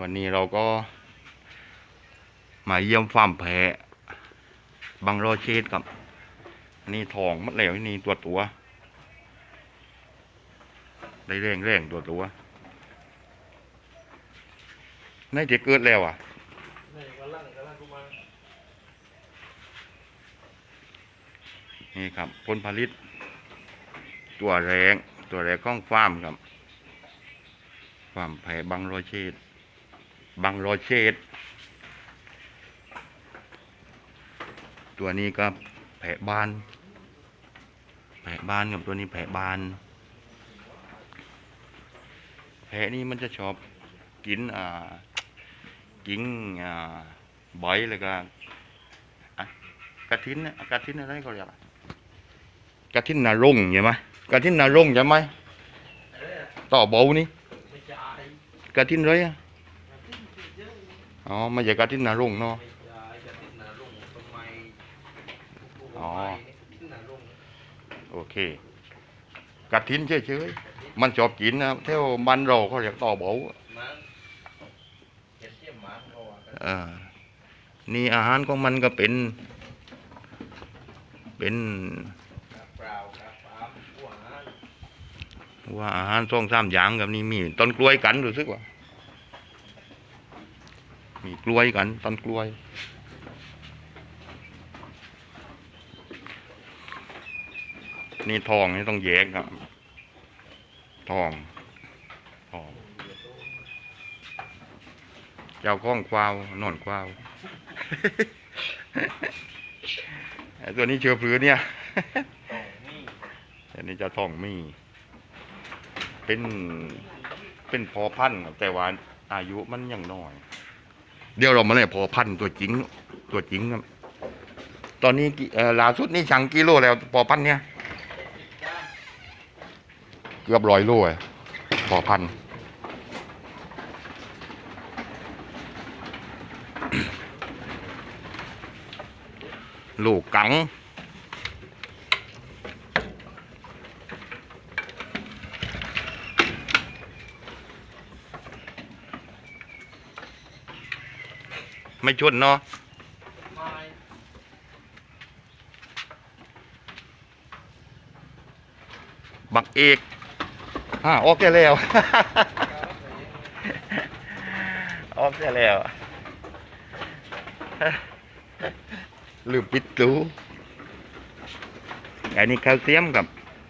วันนี้เราก็ มาเยี่ยมฟาร์มแพะบางรอเชดครับ อันนี้ทองมัดแล้วนี่ตัวตัว ได้แรงแรงตัวตัวในเด็กเกิดแล้วอะนี่ครับผลผลิต ตัวแรง ตัวแรงของฟาร์มครับฟาร์มแพะบางรอเชด บางรอเชดตัวนี้ก็แผะบาน แผะบานกับตัวนี้แผะบาน แผะนี่มันจะชอบกินอ่ากินอ่าใบแล้วก็กระทินน่ะกระทินอะไรก็เรียกกระทินนารงค์ใช่ไหมกระทินนารงค์ใช่ไหมต่อเบานี่กระทินอะไรอะ อะอ๋อไม่ใช่กระทินนารงค์เนาะไม่ใช่จะติดหนาลงทำไมอ๋อติดหนาลงโอเคกระทินเฉยๆมันชอบกินนะเท่ามันเราเขาเรียกต่อเบามันเห็ดเทียมหมาเขาว่ากันอ่านี่อาหารของมันก็เป็น เป็นกาเปล่ากาปามหัวหางว่าอาหารสองสามอย่างกับนี่มีต้นกล้วยกันรู้สึกว่า มีกล้วยกันต้นกล้วยนี่ทองนี่ต้องแยกครับ ทอง ทอง เจ้าข้องควาวนอนควาวไอ้ตัวนี้เชื้อพือเนี่ยต้องนี่อันนี้จะทองมี เป็น เป็นพอพันธุ์ครับแต่ว่าอายุมันยังน้อย เดี๋ยวเรามาเลยพอพันตัวจริงตัวจริงครับ ตอนนี้ล่าสุดนี่ชั่งกิโลแล้วพอพันเนี่ยเกือบร้อยโลอะพอพันลูกกัง ไม่ชนเนาะบักเอกอ่าออกได้แล้ว ออกได้แล้วลืมปิดตูอันนี้แคลเซียมกับ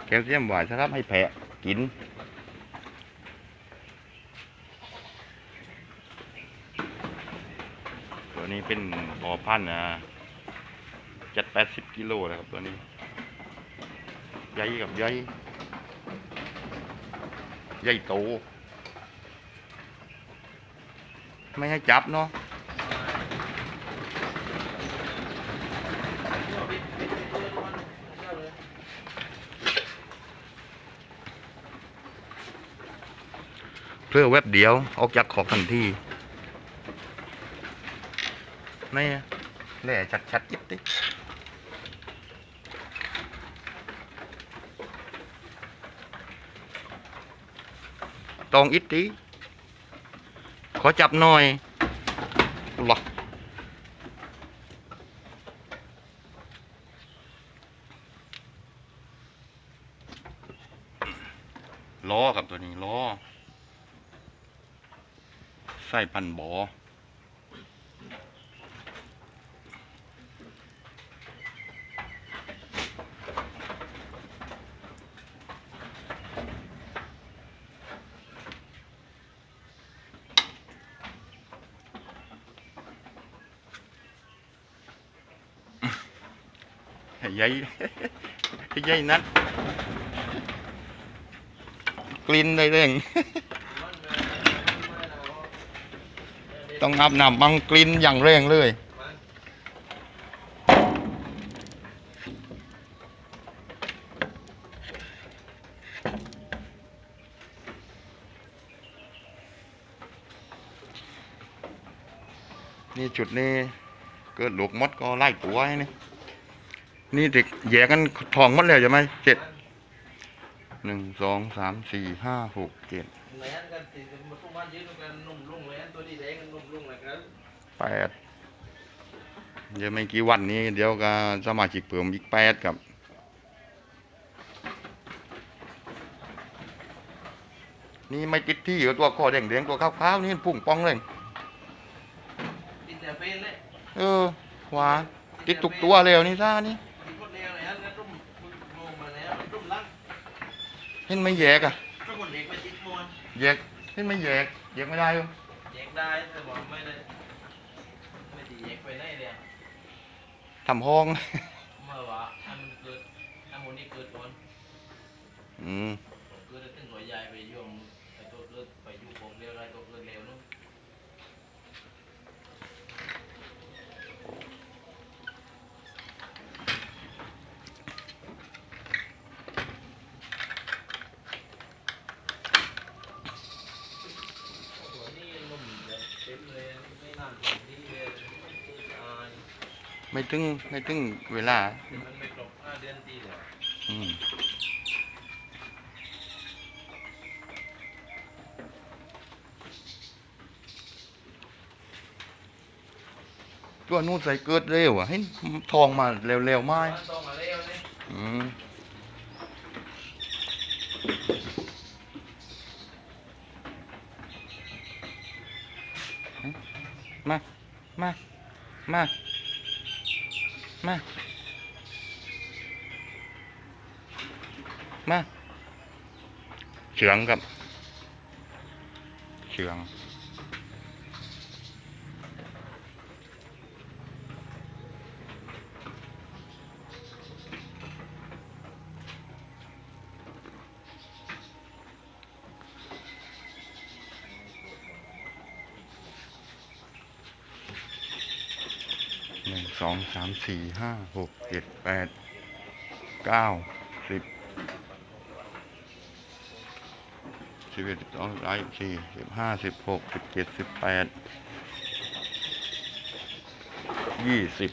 แคลเซียมหวานสำหรับให้แพะกิน ตัวนี้เป็นพอพันธ์นะเจ็ดแปดสิบกิโลแล้วครับตัวนี้ใหญ่กับใหญ่ใหญ่โต ไม่ให้จับเนาะเพื่อแวบเดียว ออกจากขอบทันที นี่แหล่ชัดๆยิบดิตองอิตตีขอจับหน่อยหรอล้อกับตัวนี้ล้อใส่พันบอ ใหญ่ใหญ่นักกลิ่นได้เร่งต้องอาบน้ำบังกลิ่นอย่างแรงเลยนี่จุดนี้เกิดหลูกมดก็ไล่ตัวให้นี่ นี่เด็กแยกกันทองหมดแล้วใช่ไหมเจ็ดหนึ่งสองสามสี่ห้าหกเจ็ดแม่นกันกันตีกันมาทุกวันยืนกันนุ่มลุ่งเลยตัวนี้แดงกันนุ่มลุ่งเลยครับแปดเดี๋ยวไม่กี่วันนี้เดี๋ยวก็สมาชิกเพิ่มอีกแปดครับนี่ไม่ติดที่กับตัวคอแดงๆตัวขาวๆนี่พุ่งป้องเลยกินแต่เป็นเลยเออหวานติดทุกตัวแล้วนี่ซ่านี่ กินคนเดียวเลยฮะแล้วรุ่มลงมาแล้วรุ่มล่าง เห็นไม่แยกอะก็คนเด็กไปติดมวนแยกเห็นไม่แยกแยกไม่ได้เลยแยกได้แต่บอกไม่ได้ไม่ได้แยกไปไหนเลยทำห้องเมื่อวะอันมันเกิดอันมันนี่เกิดก่อนอืมเกิดแล้วถึงหัวใหญ่ไปยุ่งไอ้ตัวเกิดไปยุ่งผมเร็วไรตัวเกิดเร็วนู้น ตัวนี้นุ่มแบบเต็มเลยไม่นานดีเลยไม่เกิดอาย ไม่ถึงไม่ถึงเวลา มันไม่ครบห้าเดือนตีเลยอืมตัวนู้นใส่เกิดเร็วอะให้ทองมาเร็วๆไมมันต้องมาเร็วเลยอืมมา มา มา มา มาเฉืองครับเฉือง สองสามสี่ห้าหกเจ็ดแปดเก้าสิบสิบเอ็ดสิบสองสิบสามสิบสี่สิบห้าสิบหกสิบเจ็ดสิบแปดยี่สิบ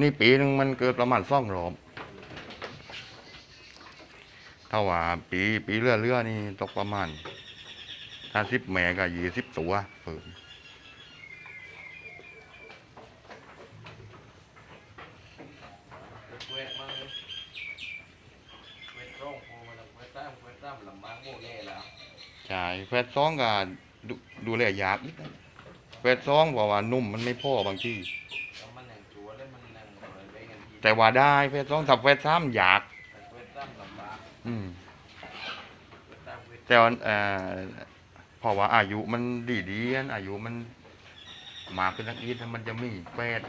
นี่ปีหนึ่งมันเกิดประมาณสองรอบถ้าว่าปีปีเรื่อเรื่อนี่ตกประมาณ ถ้าสิบแม่ก็ยี่สิบตัวเพิ่มเวทมาเลยเวทร่องพอมาแล้วเวทตั้มเวทตั้มลำบากโมเล่แล้วใช่แฟดซองก็ดูดูแลยากอีกนะแฟดซองเพราะว่านุ่มมันไม่พอบางทีแล้วมันแหน่งตัวแล้วมันแหน่งอะไรไปกันทีแต่ว่าได้แฟดซองถ้าแฟดซ้ำยากแต่เวทตั้มลำบากอืมเวทตั้มเวทแต่ว่า เอ่อเพราะว่าอายุมันดีดีๆอันอายุมันมากขึ้นนักอีทมันจะมีแฟด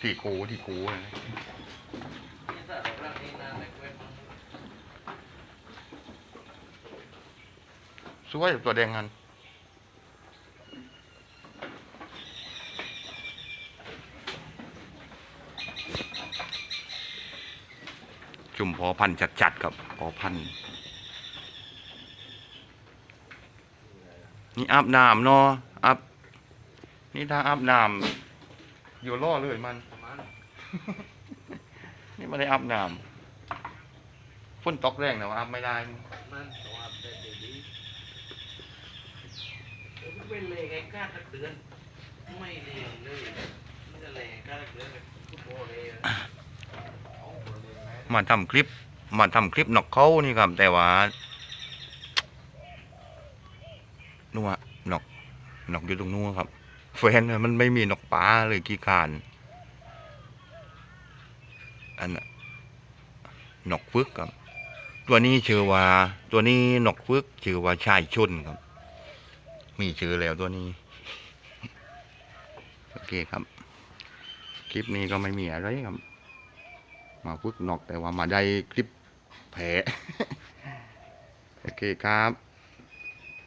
ที่โกที่โกนะนี่ถ้าเรารักนี่นานแต่เวทมันสวยตัวแดงกันจุ่มพอพันจัดๆครับพอพัน นี่อาบน้ำเนาะอาบนี่ถ้าอาบน้ำอยู่ล่อเลยมันประมาณนี่ไม่ได้อาบน้ำฝนตกแรงนะว่าอาบไม่ได้มันตัวอัพได้ดีดีเว้นเลยไงกล้าตักเตือนไม่เลี้ยงเลยมันจะเลยกล้าตักเตือนแบบฟุตบอลเลยเอาหมดเลยไหมมาทำคลิปมาทำคลิปนกเขานี่ครับ แต่ว่านัวนก นกอยู่ตรงนู้นครับ แฟนมันไม่มีนกป่าเลยกี่คานอันน่ะนกฟึกครับ ตัวนี้ชื่อว่า ตัวนี้นกฟึกชื่อว่าชายชุนครับ มีชื่อแล้วตัวนี้ โอเคครับ คลิปนี้ก็ไม่มีอะไรครับ มาฝึกนกแต่ว่ามาได้คลิปแผลโอเคครับ